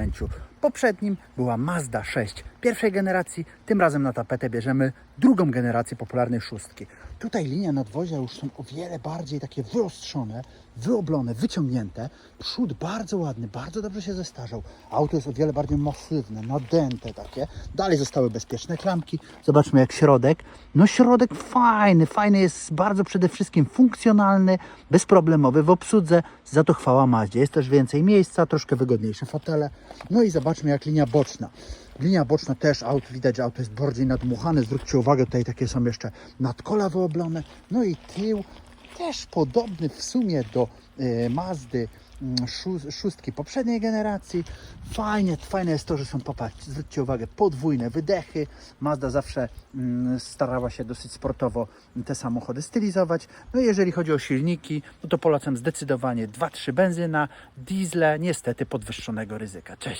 Денчук. Poprzednim była Mazda 6 pierwszej generacji, tym razem na tapetę bierzemy drugą generację popularnej szóstki. Tutaj linia nadwozia już są o wiele bardziej takie wyostrzone, wyoblone, wyciągnięte. Przód bardzo ładny, bardzo dobrze się zestarzał. Auto jest o wiele bardziej masywne, nadęte takie. Dalej zostały bezpieczne klamki. Zobaczmy jak środek. No środek fajny, fajny jest bardzo przede wszystkim funkcjonalny, bezproblemowy w obsłudze. Za to chwała Maździe. Jest też więcej miejsca, troszkę wygodniejsze fotele. No i zobaczmy jak linia boczna. Linia boczna też aut, widać, auto jest bardziej nadmuchane. Zwróćcie uwagę, tutaj takie są jeszcze nadkola wyoblone. No i tył też podobny w sumie do e, Mazdy mm, szó- szóstki poprzedniej generacji. Fajnie, fajne jest to, że są, popatrzcie, zwróćcie uwagę, podwójne wydechy. Mazda zawsze mm, starała się dosyć sportowo te samochody stylizować. No i jeżeli chodzi o silniki, no to polecam zdecydowanie 2-3 benzyna, diesle, niestety podwyższonego ryzyka. Cześć!